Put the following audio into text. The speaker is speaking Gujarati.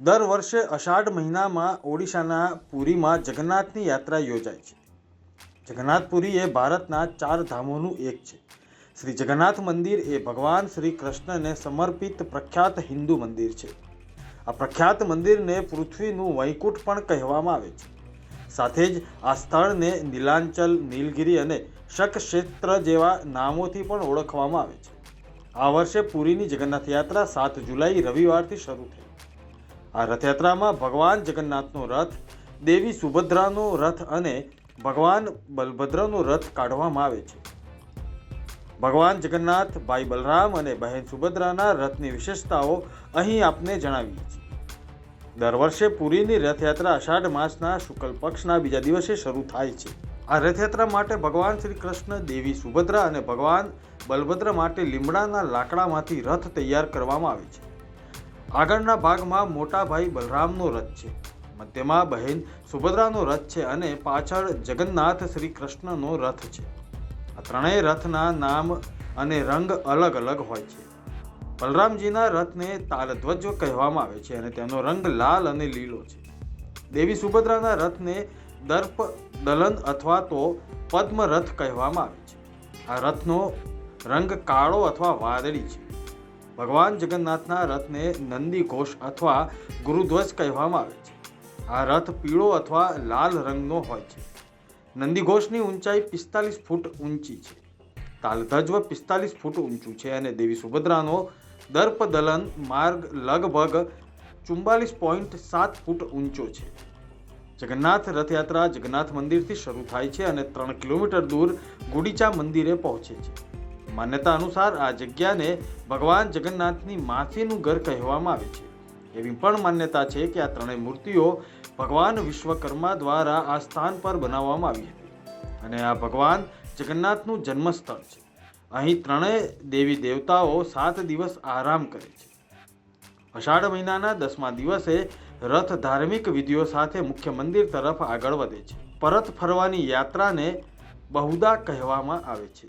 દર વર્ષે અષાઢ મહિનામાં ઓડિશાના પુરીમાં જગન્નાથની યાત્રા યોજાય છે. જગન્નાથપુરી એ ભારતના ચાર ધામોનું એક છે. શ્રી જગન્નાથ મંદિર એ ભગવાન શ્રી કૃષ્ણને સમર્પિત પ્રખ્યાત હિન્દુ મંદિર છે. આ પ્રખ્યાત મંદિરને પૃથ્વીનું વૈકુંઠ પણ કહેવામાં આવે છે. સાથે જ આ સ્થળને નીલાંચલ, નીલગિરી અને શક ક્ષેત્ર જેવા નામોથી પણ ઓળખવામાં આવે છે. આ વર્ષે પુરીની જગન્નાથ યાત્રા સાત જુલાઈ રવિવારથી શરૂ થઈ. આ રથયાત્રામાં ભગવાન જગન્નાથનો રથ, દેવી સુભદ્રાનો રથ અને ભગવાન બલભદ્રનો રથ કાઢવામાં આવે છે. ભગવાન જગન્નાથ, ભાઈ બલરામ અને બહેન સુભદ્રાના રથની વિશેષતાઓ અહીં આપને જણાવીએ છીએ. દર વર્ષે પુરીની રથયાત્રા અષાઢ માસના શુક્લ પક્ષના બીજા દિવસે શરૂ થાય છે. આ રથયાત્રા માટે ભગવાન શ્રી કૃષ્ણ, દેવી સુભદ્રા અને ભગવાન બલભદ્ર માટે લીમડાના લાકડામાંથી રથ તૈયાર કરવામાં આવે છે. આગળના ભાગમાં મોટા ભાઈ બલરામનો રથ છે. મધ્યમાં બહેન સુભદ્રાનો રથ છે અને પાછળ જગન્નાથ શ્રી કૃષ્ણનો રથ છે. આ ત્રણેય રથના નામ અને રંગ અલગ અલગ હોય છે. બલરામજીના રથને તાલધ્વજ કહેવામાં આવે છે અને તેનો રંગ લાલ અને લીલો છે. દેવી સુભદ્રાના રથને દર્પ, દલન અથવા તો પદ્મ રથ કહેવામાં આવે છે. આ રથનો રંગ કાળો અથવા વાદળી છે. ભગવાન જગન્નાથના રથને નંદી ઘોષ અથવા ગુરુધ્વજ કહેવામાં આવે છે. આ રથ પીળો અથવા લાલ રંગનો હોય છે. નંદીઘોષની ઊંચાઈ પિસ્તાલીસ ફૂટ ઊંચી છે. તાલધજ્વ પિસ્તાલીસ ફૂટ ઊંચું છે અને દેવી સુભદ્રાનો દર્પ દલન માર્ગ લગભગ ચુમ્બાલીસ પોઈન્ટ સાત ફૂટ ઊંચો છે. જગન્નાથ રથયાત્રા જગન્નાથ મંદિરથી શરૂ થાય છે અને ત્રણ કિલોમીટર દૂર ગુડીચા મંદિરે પહોંચે છે. માન્યતા અનુસાર આ જગ્યાને ભગવાન જગન્નાથની માસીનું ઘર કહેવામાં આવે છે. એવી પણ માન્યતા છે કે આ ત્રણેય મૂર્તિઓ ભગવાન વિશ્વકર્મા દ્વારા આ સ્થાન પર બનાવવામાં આવી હતી. અને આ ભગવાન જગન્નાથનું જન્મસ્થળ છે. અહીં ત્રણેય દેવી દેવતાઓ સાત દિવસ આરામ કરે છે. અષાઢ મહિનાના દસમા દિવસે રથ ધાર્મિક વિધિઓ સાથે મુખ્ય મંદિર તરફ આગળ વધે છે. પરત ફરવાની યાત્રાને બહુદા કહેવામાં આવે છે.